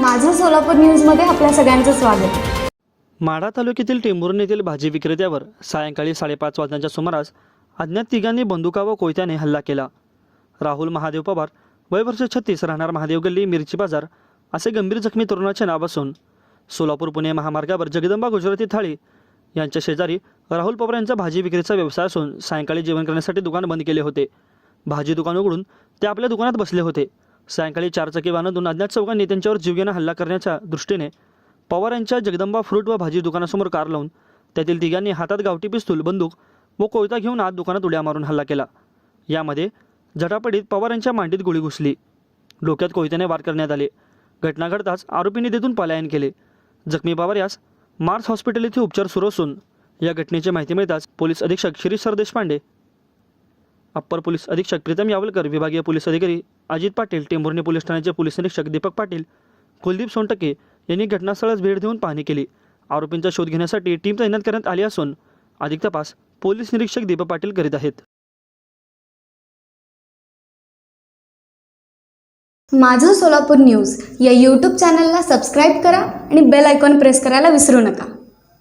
माझं सोलापूर न्यूजमध्ये आपल्या सगळ्यांचं स्वागत. माढा तालुक्यातील टेंभुर्णी येथील भाजी विक्रेत्यावर सायंकाळी साडेपाच वाजण्याच्या सुमारास अज्ञात तिघांनी बंदुका व कोयत्याने हल्ला केला. राहुल महादेव पवार वय वर्ष छत्तीस राहणार महादेव गल्ली मिरची बाजार असे गंभीर जखमी तरुणाचे नाव असून सोलापूर पुणे महामार्गावर जगदंबा गुजराती थाळी यांच्या शेजारी राहुल पवार यांचा भाजी विक्रीचा व्यवसाय असून सायंकाळी जेवण करण्यासाठी दुकान बंद केले होते. भाजी दुकान उघडून ते आपल्या दुकानात बसले होते. सायंकाळी चारचाकी वाहनातून अज्ञात चौघांनी त्यांच्यावर जीवघेणा हल्ला करण्याच्या दृष्टीने पवार यांच्या जगदंबा फ्रूट व भाजी दुकानासमोर कार लावून त्यातील तिघांनी हातात गावठी पिस्तूल बंदूक व कोयता घेऊन आत दुकानात उड्या मारून हल्ला केला. यामध्ये झटापडीत पवार यांच्या मांडीत गोळी घुसली. डोक्यात कोयत्याने वार करण्यात आले. घटना घडताच आरोपींनी तेथून पलायन केले. जखमी पवार यास मार्स हॉस्पिटल येथे उपचार सुरू असून या घटनेची माहिती मिळताच पोलीस अधीक्षक Shirish sir Deshpande upper police अधीक्षक प्रीतम यावलकर विभागीय पोलीस अधिकारी अजित पाटील टेंभुर्णी पोलीस ठाण्याचे पोलीस निरीक्षक दीपक पाटील कुलदीप सोनटके यांनी घटनास्थळास भेट देऊन पाहणी केली. आरोपींचा शोध घेण्यासाठी टीम तैनात करण्यात आली असून अधिक तपास पोलीस निरीक्षक दीपक पाटील करीत आहेत. माझं सोलापूर न्यूज या यूट्यूब चॅनलला सबस्क्राईब करा आणि बेल आयकॉन प्रेस करायला विसरू नका.